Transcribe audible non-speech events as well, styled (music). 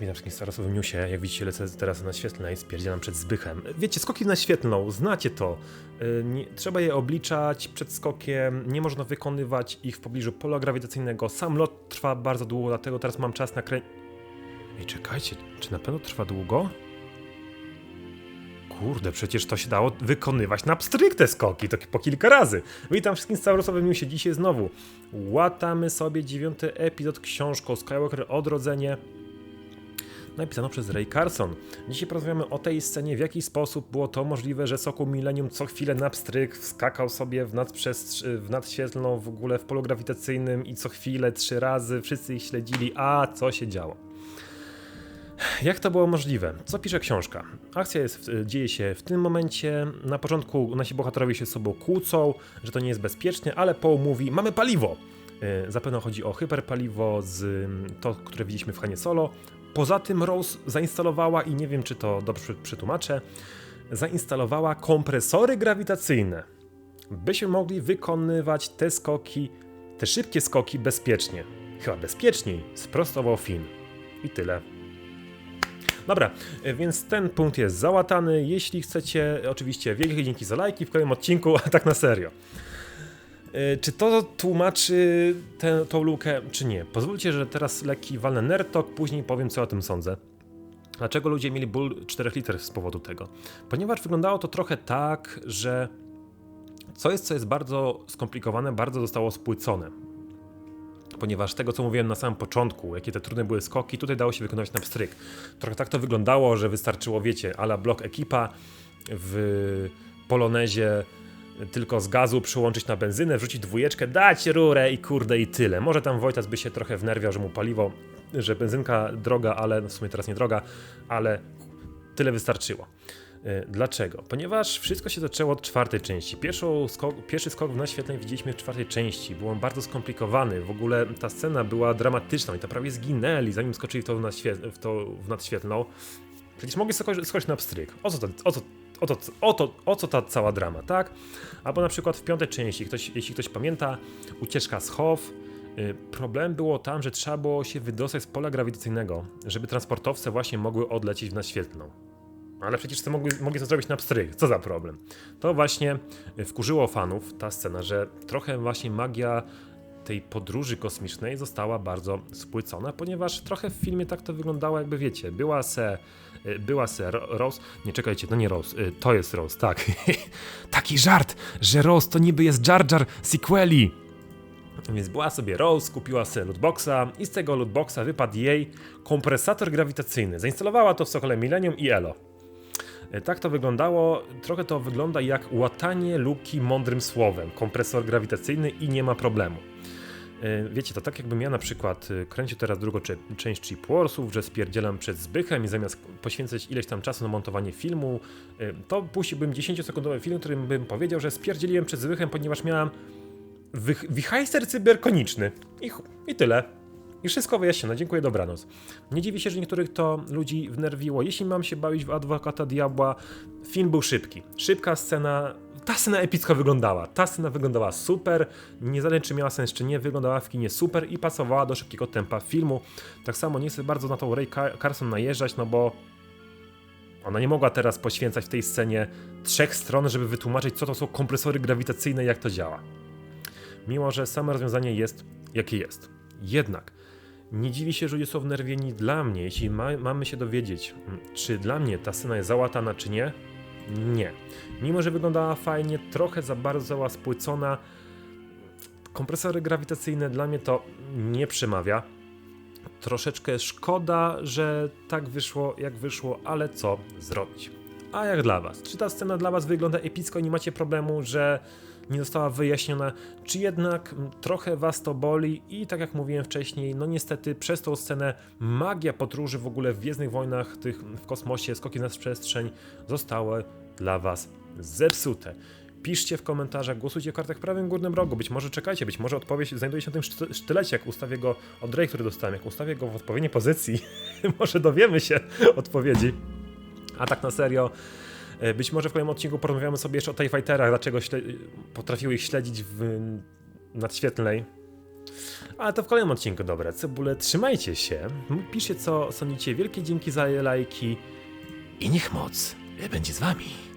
Witam wszystkich starosowym newsie. Jak widzicie, lecę teraz na świetlnej i spierdzielam przed Zbychem. Wiecie, skoki na świetlną, znacie to. Y, Nie, trzeba je obliczać przed skokiem, nie można wykonywać ich w pobliżu pola grawitacyjnego. Sam lot trwa bardzo długo, dlatego teraz mam czas na krę... Ej, czekajcie, czy na pewno trwa długo? Kurde, przecież to się dało wykonywać na pstryk te skoki, to po kilka razy. Witam wszystkich w Starosowym Newsie. Dzisiaj znowu łatamy sobie dziewiąty epizod książką Skywalker Odrodzenie napisano przez Ray Carson. Dzisiaj porozmawiamy o tej scenie, w jaki sposób było to możliwe, że Sokół Millennium co chwilę na pstryk wskakał sobie w, nadprzestr- w nadświetlną, w ogóle w polu grawitacyjnym i co chwilę trzy razy wszyscy ich śledzili, a co się działo. Jak to było możliwe? Co pisze książka? Akcja jest, dzieje się w tym momencie. Na początku nasi bohaterowie się z sobą kłócą, że to nie jest bezpiecznie, ale Paul mówi: Mamy paliwo! E, Zapewne chodzi o hyperpaliwo z to, które widzieliśmy w Hanie Solo. Poza tym Rose zainstalowała, i nie wiem czy to dobrze przetłumaczę, zainstalowała kompresory grawitacyjne, byśmy mogli wykonywać te skoki, te szybkie skoki bezpiecznie. Chyba bezpieczniej, sprostował Finn. I tyle. Dobra, więc ten punkt jest załatany. Jeśli chcecie, oczywiście wielkie dzięki za lajki w kolejnym odcinku, a tak na serio. E, Czy to tłumaczy tę, tą lukę, czy nie? Pozwólcie, że teraz lekki walnę nerd talk, później powiem, co o tym sądzę. Dlaczego ludzie mieli ból 4 liter z powodu tego? Ponieważ wyglądało to trochę tak, że co jest, co jest bardzo skomplikowane, bardzo zostało spłycone. Ponieważ tego, co mówiłem na samym początku, jakie te trudne były skoki, tutaj dało się wykonywać na pstryk. Trochę tak to wyglądało, że wystarczyło, wiecie, ala blok ekipa w polonezie tylko z gazu przyłączyć na benzynę, wrzucić dwójeczkę, dać rurę i kurde i tyle. Może tam Wojtas by się trochę wnerwiał, że mu paliwo, że benzynka droga, ale no w sumie teraz nie droga, ale tyle wystarczyło. Y, Dlaczego? Ponieważ wszystko się zaczęło od czwartej części. Skok, pierwszy skok w naświetlnej widzieliśmy w czwartej części. Był on bardzo skomplikowany. W ogóle ta scena była dramatyczna i to prawie zginęli, zanim skoczyli w to, w, naświe- w, to w nadświetlną. Przecież mogli skoczyć na pstryk. O co, to, o, co, o, to, o, co ta cała drama, tak? Albo na przykład w piątej części, ktoś, jeśli ktoś pamięta, ucieczka z Hof. Y, Problem było tam, że trzeba było się wydostać z pola grawitacyjnego, żeby transportowce właśnie mogły odlecieć w naświetlną. Ale przecież to mogli, mogli to zrobić na pstryk. Co za problem? To właśnie y, wkurzyło fanów ta scena, że trochę właśnie magia tej podróży kosmicznej została bardzo spłycona, ponieważ trochę w filmie tak to wyglądało, jakby wiecie, była se, y, była se Ro- Rose, nie czekajcie, to nie Rose, y, to jest Rose, tak. (laughs) Taki żart, że Rose to niby jest Jar Jar sequeli. Więc była sobie Rose, kupiła sobie lootboxa i z tego lootboxa wypadł jej kompresator grawitacyjny. Zainstalowała to w Sokole Millennium i Elo. E, Tak to wyglądało. Trochę to wygląda jak łatanie luki mądrym słowem. Kompresor grawitacyjny i nie ma problemu. E, Wiecie, to tak jakbym ja na przykład e, kręcił teraz drugą część Chip Warsów, że spierdzielam przed Zbychem i zamiast poświęcać ileś tam czasu na montowanie filmu, e, to puściłbym 10-sekundowy film, którym bym powiedział, że spierdzieliłem przed Zbychem, ponieważ miałem wichajster cyberkoniczny. I, I tyle. I wszystko wyjaśnione. Dziękuję, dobranoc. Nie dziwię się, że niektórych to ludzi wnerwiło. Jeśli mam się bawić w adwokata diabła, film był szybki. Szybka scena. Ta scena epicko wyglądała. Ta scena wyglądała super. Niezależnie czy miała sens, czy nie, wyglądała w kinie super i pasowała do szybkiego tempa filmu. Tak samo nie chcę bardzo na tą Ray Car- Carson najeżdżać, no bo ona nie mogła teraz poświęcać w tej scenie trzech stron, żeby wytłumaczyć, co to są kompresory grawitacyjne i jak to działa mimo że samo rozwiązanie jest jakie jest. Jednak nie dziwi się, że ludzie są wnerwieni dla mnie, jeśli ma, mamy się dowiedzieć, czy dla mnie ta scena jest załatana, czy nie. Nie. Mimo, że wyglądała fajnie, trochę za bardzo została spłycona, kompresory grawitacyjne dla mnie to nie przemawia. Troszeczkę szkoda, że tak wyszło, jak wyszło, ale co zrobić? A jak dla Was? Czy ta scena dla Was wygląda epicko i nie macie problemu, że nie została wyjaśniona, czy jednak trochę was to boli i tak jak mówiłem wcześniej, no niestety przez tą scenę magia podróży w ogóle w Gwiezdnych Wojnach, tych w kosmosie, skoki na przestrzeń zostały dla was zepsute. Piszcie w komentarzach, głosujcie w kartach w prawym górnym rogu. Być może czekajcie, być może odpowiedź znajduje się na tym szty- sztylecie, jak ustawię go od Ray, który dostałem. Jak ustawię go w odpowiedniej pozycji, (laughs) może dowiemy się odpowiedzi. A tak na serio, być może w kolejnym odcinku porozmawiamy sobie jeszcze o TIE Fighterach, dlaczego potrafiły ich śledzić w nadświetlnej. Ale to w kolejnym odcinku, dobra. Cebule, trzymajcie się. Piszcie, co sądzicie. Wielkie dzięki za lajki. I niech moc będzie z wami.